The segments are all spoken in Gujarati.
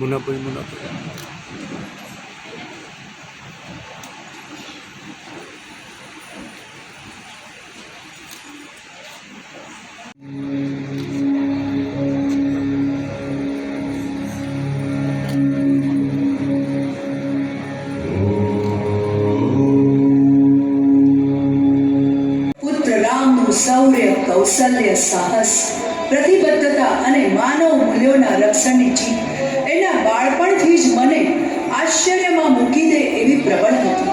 મુનાભાઈ મુનાભાઈ. શૌર્ય કૌશલ્ય સાહસ પ્રતિબદ્ધતા અને માનવ મૂલ્યોના રક્ષણની જીત. બાળપણથી જ મને આશ્ચર્યમાં મૂકી દે એવી પ્રબળ હતી.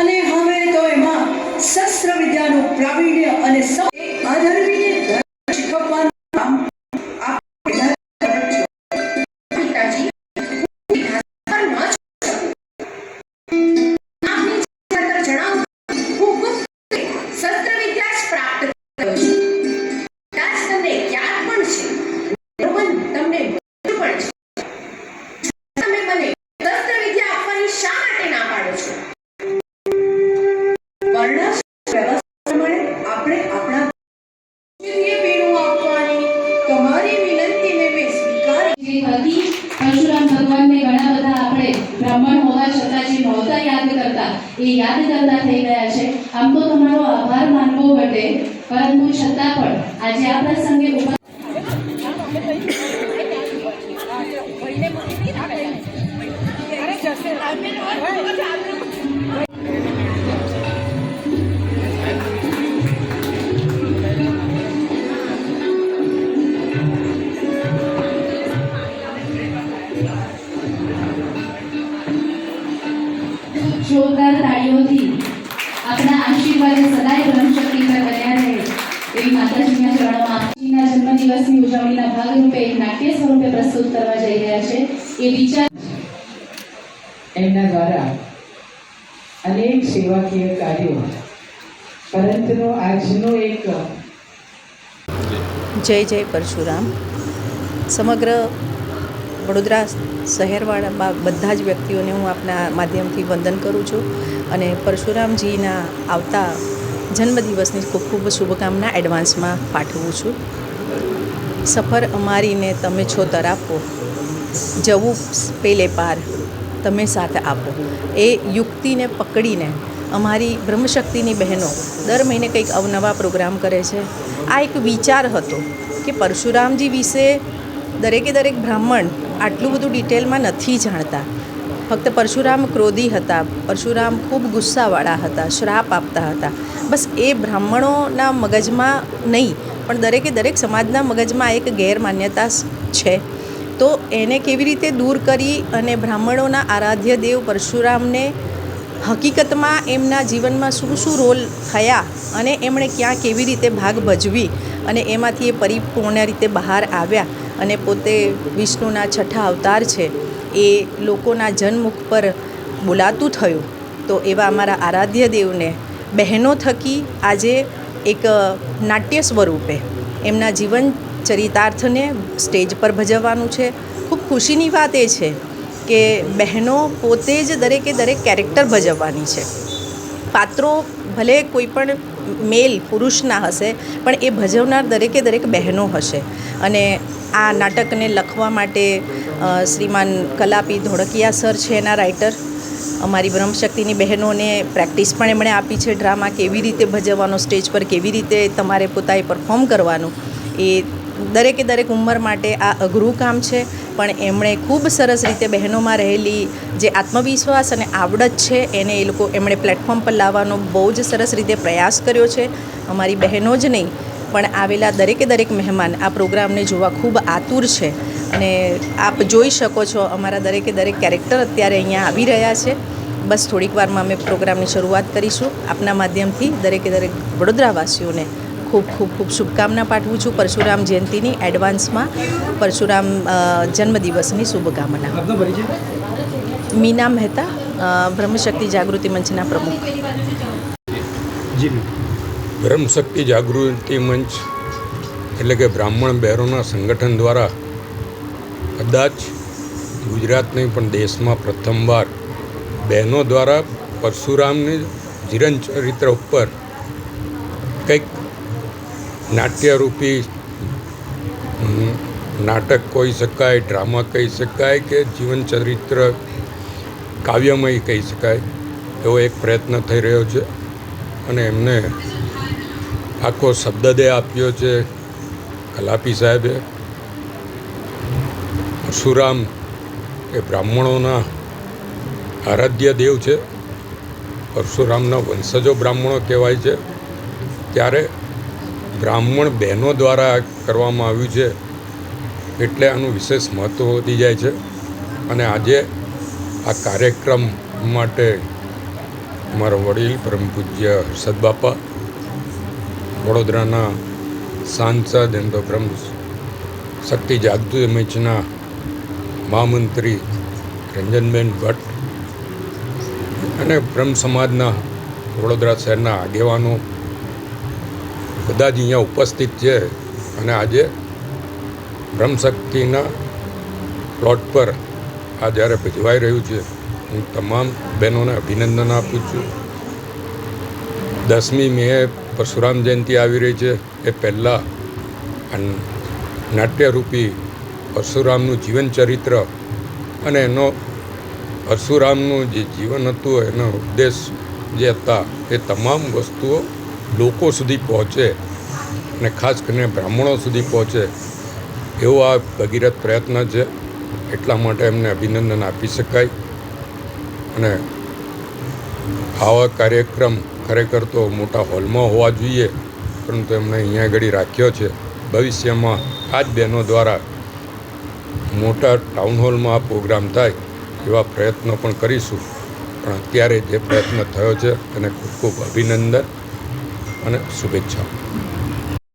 અને હવે તો એમાં શસ્ત્ર વિદ્યાનું પ્રાવીણ્ય અને સૌ પરશુરામ ભગવાનને ઘણા બધા આપણે બ્રાહ્મણ હોવા છતાં જે નહોતા યાદ કરતા એ યાદ કરતા થઈ ગયા છે આમ તો તમારો આભાર માનવો ઘટે પરંતુ છતાં પણ આજે આ પ્રસંગે ઉપસ્થિત માતાજીના ચરણોમાં આપજીના જન્મદિવસની ઉજવણીના ભાગરૂપે એક નાટ્ય સ્વરૂપે પ્રસ્તુત કરવા જઈ રહ્યા છે. એ વિચાર એમના દ્વારા અનેક સેવાકીય કાર્યો પરંતુ આજનો એક જય જય પરશુરામ. સમગ્ર વડોદરા શહેરવાળામાં બધા જ વ્યક્તિઓને હું આપના માધ્યમથી વંદન કરું છું અને પરશુરામજીના આવતા જન્મદિવસની ખૂબ ખૂબ શુભકામના એડવાન્સમાં પાઠવું છું. સફર અમારીને તમે છો તરાપો. જવું પેલે પાર તમે સાથ આપો. એ યુક્તિને પકડીને અમારી બ્રહ્મશક્તિની બહેનો દર મહિને કંઈક અવનવા પ્રોગ્રામ કરે છે. આ એક વિચાર હતો કે પરશુરામજી વિશે દરેકે દરેક બ્રાહ્મણ આટલું બધું ડિટેલમાં નથી જાણતા. ફક્ત પરશુરામ ક્રોધી હતા, પરશુરામ ખૂબ ગુસ્સાવાળા હતા, શ્રાપ આપતા હતા. બસ એ બ્રાહ્મણોના મગજમાં નહીં, પણ દરેકે દરેક સમાજના મગજમાં એક ગેરમાન્યતા છે. તો એને કેવી રીતે દૂર કરી અને બ્રાહ્મણોના આરાધ્ય દેવ પરશુરામને હકીકતમાં એમના જીવનમાં શું શું રોલ થયા અને એમણે ક્યાં કેવી રીતે ભાગ ભજવી અને એમાંથી એ પરિપૂર્ણ રીતે બહાર આવ્યા? અને પોતે વિષ્ણુના છઠ્ઠા અવતાર છે, એ લોકોના જન્મુખ પર બોલાતું થયું. તો એવા અમારા આરાધ્ય દેવને બહેનો થકી આજે એક નાટ્ય સ્વરૂપે એમના જીવન ચરિતાર્થને સ્ટેજ પર ભજવવાનું છે. ખૂબ ખુશીની વાત એ છે કે બહેનો પોતે જ દરેકે દરેક કેરેક્ટર ભજવવાની છે. પાત્રો ભલે કોઈ પણ મેલ પુરુષના હશે, પણ એ ભજવનાર દરેકે દરેક બહેનો હશે. અને આ નાટકને લખવા માટે શ્રીમાન કલાપી ધોળકિયા સર છે એના રાઇટર. અમારી બ્રહ્મશક્તિની બહેનોને પ્રેક્ટિસ પણ એમણે આપી છે ડ્રામા, કેવી રીતે ભજવવાનો સ્ટેજ પર, કેવી રીતે તમારે પોતાએ પરફોર્મ કરવાનું, એ દરેકે દરેક ઉંમર માટે આ અઘરું કામ છે, પણ એમણે ખૂબ સરસ રીતે બહેનોમાં રહેલી જે આત્મવિશ્વાસ અને આવડત છે, એને એ લોકો એમણે પ્લેટફોર્મ પર લાવવાનો બહુ જ સરસ રીતે પ્રયાસ કર્યો છે. અમારી બહેનો જ નહીં, પણ આવેલા દરેકે દરેક મહેમાન આ પ્રોગ્રામને જોવા ખૂબ આતુર છે. અને આપ જોઈ શકો છો, અમારા દરેકે દરેક કેરેક્ટર અત્યારે અહીંયા આવી રહ્યા છે. બસ થોડીક વારમાં અમે પ્રોગ્રામની શરૂઆત કરીશું. આપના માધ્યમથી દરેકે દરેક વડોદરાવાસીઓને ખૂબ ખૂબ ખૂબ શુભકામના પાઠવું છું પરશુરામ જયંતિની એડવાન્સમાં પરશુરામ જન્મદિવસની શુભકામના. મીના મહેતા બ્રહ્મશક્તિ જાગૃતિ મંચના પ્રમુખ. જી બ્રહ્મશક્તિ જાગૃતિ મંચ એટલે કે બ્રાહ્મણ બહેરોના સંગઠન દ્વારા કદાચ ગુજરાત નહીં પણ દેશમાં પ્રથમવાર બહેનો દ્વારા પરશુરામની જીવન ચરિત્ર ઉપર નાટ્યરૂપી નાટક કહી શકાય, ડ્રામા કહી શકાય કે જીવન ચરિત્ર કાવ્યમય કહી શકાય, એવો એક પ્રયત્ન થઈ રહ્યો છે. અને એમને આખો શબ્દદે આપ્યો છે કલાપી સાહેબે. પરશુરામ એ બ્રાહ્મણોના આરાધ્ય દેવ છે. પરશુરામના વંશજો બ્રાહ્મણો કહેવાય છે. ત્યારે બ્રાહ્મણ બહેનો દ્વારા કરવામાં આવ્યું છે એટલે આનું વિશેષ મહત્ત્વ વધી જાય છે. અને આજે આ કાર્યક્રમ માટે મારા વડીલ પરમ પૂજ્ય હર્ષદ બાપા, વડોદરાના સાંસદ એમ તો બ્રહ્મ શક્તિ જાગૃતિ મંચના મહામંત્રી રંજનબેન ભટ્ટ અને બ્રહ્મ સમાજના વડોદરા શહેરના આગેવાનો બધા જ અહીંયા ઉપસ્થિત છે અને આજે બ્રહ્મશક્તિના પ્લોટ પર આ જ્યારે ભજવાઈ રહ્યું છે, હું તમામ બહેનોને અભિનંદન આપું છું. દસમી મે પરશુરામ જયંતિ આવી રહી છે, એ પહેલાં નાટ્યરૂપી પરશુરામનું જીવન ચરિત્ર અને એનો પરશુરામનું જે જીવન હતું, એનો ઉપદેશ જે હતા, એ તમામ વસ્તુઓ લોકો સુધી પહોંચે અને ખાસ કરીને બ્રાહ્મણો સુધી પહોંચે, એવો આ ભગીરથ પ્રયત્ન છે. એટલા માટે એમને અભિનંદન આપી શકાય. અને આવા કાર્યક્રમ ખરેખર તો મોટા હોલમાં હોવા જોઈએ, પરંતુ એમણે અહીંયા આગળ રાખ્યો છે. ભવિષ્યમાં આ જ બહેનો દ્વારા મોટા ટાઉન હોલમાં આ પ્રોગ્રામ થાય એવા પ્રયત્નો પણ કરીશું. પણ અત્યારે જે પ્રયત્ન થયો છે, એને ખૂબ ખૂબ અભિનંદન. અને શુભેચ્છાઓ.